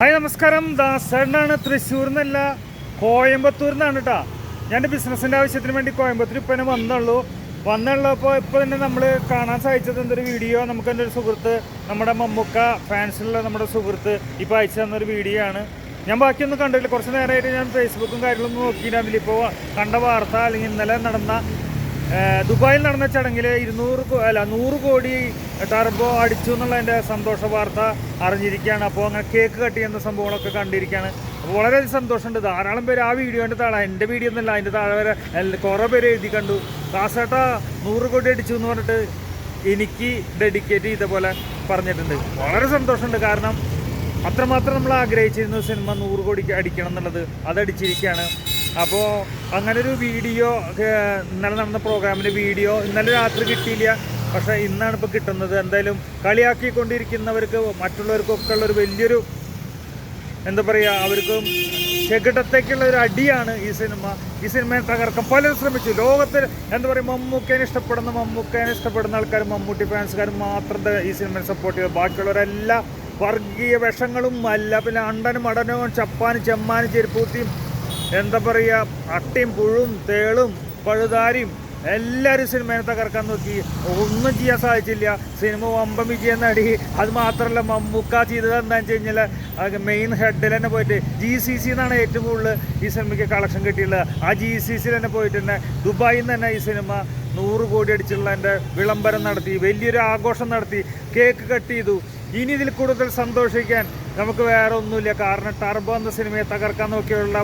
Hi നമസ്കാരം. ദാസേട്ടനാണ് തൃശ്ശൂർ നിന്നല്ല കോയമ്പത്തൂർ നിന്നാണ് കേട്ടോ ഞാൻ ബിസിനസ്സിന്റെ ആവശ്യത്തിന് വേണ്ടി കോയമ്പത്തൂർ ഇപ്പം തന്നെ വന്നുള്ളൂ. വന്നുള്ളപ്പോൾ ഇപ്പോൾ തന്നെ നമ്മൾ കാണാൻ സാധിച്ചത് എന്തൊരു വീഡിയോ? നമുക്ക് എന്റെ ഒരു സുഹൃത്ത് നമ്മുടെ മമ്മൂക്ക ഫാൻസിലുള്ള നമ്മുടെ സുഹൃത്ത് ഇപ്പോൾ അയച്ചു തന്നൊരു വീഡിയോ ആണ്. ഞാൻ ബാക്കിയൊന്നും കണ്ടില്ല കുറച്ച് നേരമായിട്ട് ഞാൻ ഫേസ്ബുക്കും കാര്യങ്ങളൊന്നും നോക്കിയിട്ടായിരുന്നില്ല ഇപ്പോൾ കണ്ട വാർത്ത അല്ലെങ്കിൽ ഇന്നലെ നടന്ന ദുബായിൽ നടന്ന ചടങ്ങിൽ ഇരുന്നൂറ് അല്ല നൂറ് കോടി ടർബോ അടിച്ചു എന്നുള്ളതിന്റെ സന്തോഷ വാർത്ത അറിഞ്ഞിരിക്കുകയാണ്. അപ്പോൾ അങ്ങനെ കേക്ക് കട്ട് ചെയ്യുന്ന സംഭവങ്ങളൊക്കെ കണ്ടിരിക്കുകയാണ്. വളരെ സന്തോഷമുണ്ട്. ധാരാളം പേര് ആ വീഡിയോ കണ്ട് താഴെ എന്റെ വീഡിയോ ഒന്നല്ല അതിന്റെ താഴെ വരെ കുറേ പേര് എഴുതി കണ്ടു. കാസേട്ട നൂറ് കോടി അടിച്ചു എന്ന് പറഞ്ഞിട്ട് എനിക്ക് ഡെഡിക്കേറ്റ് ചെയ്ത പോലെ പറഞ്ഞിട്ടുണ്ട്. വളരെ സന്തോഷമുണ്ട്. കാരണം അത്രമാത്രം നമ്മൾ ആഗ്രഹിച്ചിരുന്ന സിനിമ നൂറ് കോടിക്ക് അടിക്കണം എന്നുള്ളത് അതടിച്ചിരിക്കുകയാണ്. അപ്പോൾ അങ്ങനെ ഒരു വീഡിയോ ഇന്നലെ നടന്ന പ്രോഗ്രാമിന്റെ വീഡിയോ ഇന്നലെ രാത്രി കിട്ടിയില്ല. പക്ഷേ ഇന്നാണ് ഇപ്പോൾ കിട്ടുന്നത്. എന്തായാലും കളിയാക്കിക്കൊണ്ടിരിക്കുന്നവർക്ക് മറ്റുള്ളവർക്കൊക്കെ ഉള്ളൊരു വലിയൊരു എന്താ പറയുക അവർക്ക് ചെകിടത്തേക്കുള്ള ഒരു അടിയാണ് ഈ സിനിമ. ഈ സിനിമയെ തകർക്കാൻ പലരും ശ്രമിച്ചു. ലോകത്തിൽ എന്താ പറയുക മമ്മൂക്കേനെ ഇഷ്ടപ്പെടുന്ന മമ്മൂക്കേനെ ഇഷ്ടപ്പെടുന്ന ആൾക്കാർ മമ്മൂട്ടി ഫാൻസുകാരും മാത്രം ഈ സിനിമയെ സപ്പോർട്ട് ചെയ്തു. ബാക്കിയുള്ളവരെല്ലാം വർഗീയ വിഷങ്ങളും അല്ല. പിന്നെ അണ്ടനും അടനവും ചപ്പാനും ചെമ്മാനും ചെരുപ്പൂത്തിയും എന്താ പറയുക അട്ടിയും പുഴും തേളും പഴുതാരിയും എല്ലാവരും സിനിമയെ തകർക്കാൻ നോക്കി. ഒന്നും ചെയ്യാൻ സാധിച്ചില്ല. സിനിമ വമ്പം വിജയം നേടി. അത് മാത്രമല്ല മമ്മൂക്ക ചെയ്തത് എന്താണെന്ന് വെച്ച് കഴിഞ്ഞാൽ മെയിൻ ഹെഡിൽ തന്നെ പോയിട്ട് ജി സി സി എന്നാണ് ഏറ്റവും കൂടുതൽ ഈ സിനിമയ്ക്ക് കളക്ഷൻ കിട്ടിയിട്ടുള്ളത്. ആ ജി സി സിയിൽ തന്നെ പോയിട്ട് തന്നെ ദുബായിൽ നിന്ന് തന്നെ ഈ സിനിമ നൂറ് കോടി അടിച്ചുള്ള എന്റെ വിളംബരം നടത്തി വലിയൊരു ആഘോഷം നടത്തി കേക്ക് കട്ട് ചെയ്തു. ഇനി ഇതിൽ കൂടുതൽ സന്തോഷിക്കാൻ നമുക്ക് വേറെ ഒന്നുമില്ല കാരണം ടർബോ എന്ന സിനിമയെ തകർക്കാൻ നോക്കിയുള്ള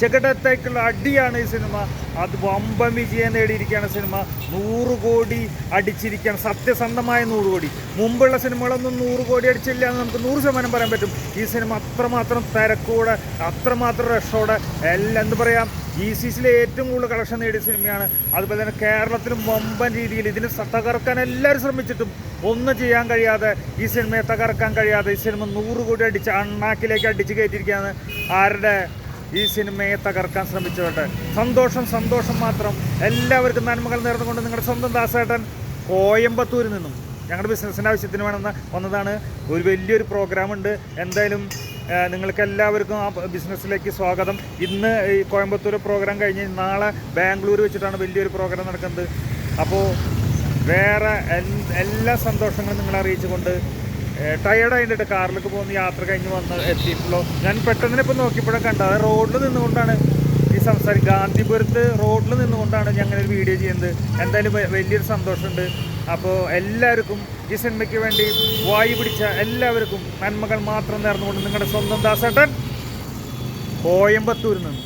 ചെകിടത്തേക്കുള്ള അടിയാണ് ഈ സിനിമ. അത് വമ്പൻ വിജയം നേടിയിരിക്കുകയാണ് സിനിമ. നൂറ് കോടി അടിച്ചിരിക്കുകയാണ്. സത്യസന്ധമായ നൂറ് കോടി. മുമ്പുള്ള സിനിമകളൊന്നും നൂറ് കോടി അടിച്ചില്ല എന്ന് നമുക്ക് നൂറ് ശതമാനം പറയാൻ പറ്റും. ഈ സിനിമ അത്രമാത്രം തിരക്കോടെ അത്രമാത്രം രക്ഷോടെ എല്ലാം എന്ത് പറയാം ജി സി സിയിലെ ഏറ്റവും കൂടുതൽ കളക്ഷൻ നേടിയ സിനിമയാണ്. അതുപോലെ തന്നെ കേരളത്തിലും വമ്പൻ രീതിയിൽ ഇതിനെ തകർക്കാൻ എല്ലാവരും ശ്രമിച്ചിട്ടും ഒന്നും ചെയ്യാൻ കഴിയാതെ ഈ സിനിമയെ തകർക്കാൻ കഴിയാതെ ഈ സിനിമ നൂറ് കോടി അടിച്ച് അണ്ണാക്കിലേക്ക് അടിച്ച് കയറ്റിയിരിക്കുകയാണ്. ആരുടെ? ഈ സിനിമയെ തകർക്കാൻ ശ്രമിച്ചവരുടെ സന്തോഷം സന്തോഷം മാത്രം എല്ലാവർക്കും നന്മകൾ നേർന്നുകൊണ്ട് നിങ്ങളുടെ സ്വന്തം ദാസേട്ടൻ കോയമ്പത്തൂരിൽ നിന്നും ഞങ്ങളുടെ ബിസിനസ്സിന്റെ ആവശ്യത്തിന് വേണമെന്ന് വന്നതാണ്. ഒരു വലിയൊരു പ്രോഗ്രാമുണ്ട് എന്തായാലും നിങ്ങൾക്ക് എല്ലാവർക്കും ആ ബിസിനസ്സിലേക്ക് സ്വാഗതം. ഇന്ന് ഈ കോയമ്പത്തൂർ പ്രോഗ്രാം കഴിഞ്ഞ് നാളെ ബാംഗ്ലൂർ വെച്ചിട്ടാണ് വലിയൊരു പ്രോഗ്രാം നടക്കുന്നത്. അപ്പോൾ വേറെ എല്ലാ സന്തോഷങ്ങളും നിങ്ങളെ അറിയിച്ചുകൊണ്ട് ടയേർഡായിട്ട് കാറിലേക്ക് പോകുന്ന യാത്ര കഴിഞ്ഞ് വന്ന് എത്തിയിട്ടുള്ളൂ. ഞാൻ പെട്ടെന്ന് ഇപ്പോൾ നോക്കിയപ്പോഴും കണ്ടത്. റോഡിൽ നിന്നുകൊണ്ടാണ് ഈ സംസാരം ഗാന്ധിപുരത്ത് റോഡിൽ നിന്നുകൊണ്ടാണ് ഞങ്ങൾ ഒരു വീഡിയോ ചെയ്യുന്നത്. എന്തായാലും വലിയൊരു സന്തോഷമുണ്ട്. അപ്പോൾ എല്ലാവർക്കും ഈ സിനിമയ്ക്ക് വേണ്ടി വായി പിടിച്ച എല്ലാവർക്കും നന്മകൾ മാത്രം നേർന്നുകൊണ്ട് നിങ്ങളുടെ സ്വന്തം ദാസേട്ടൻ കോയമ്പത്തൂരിൽ നിന്ന്.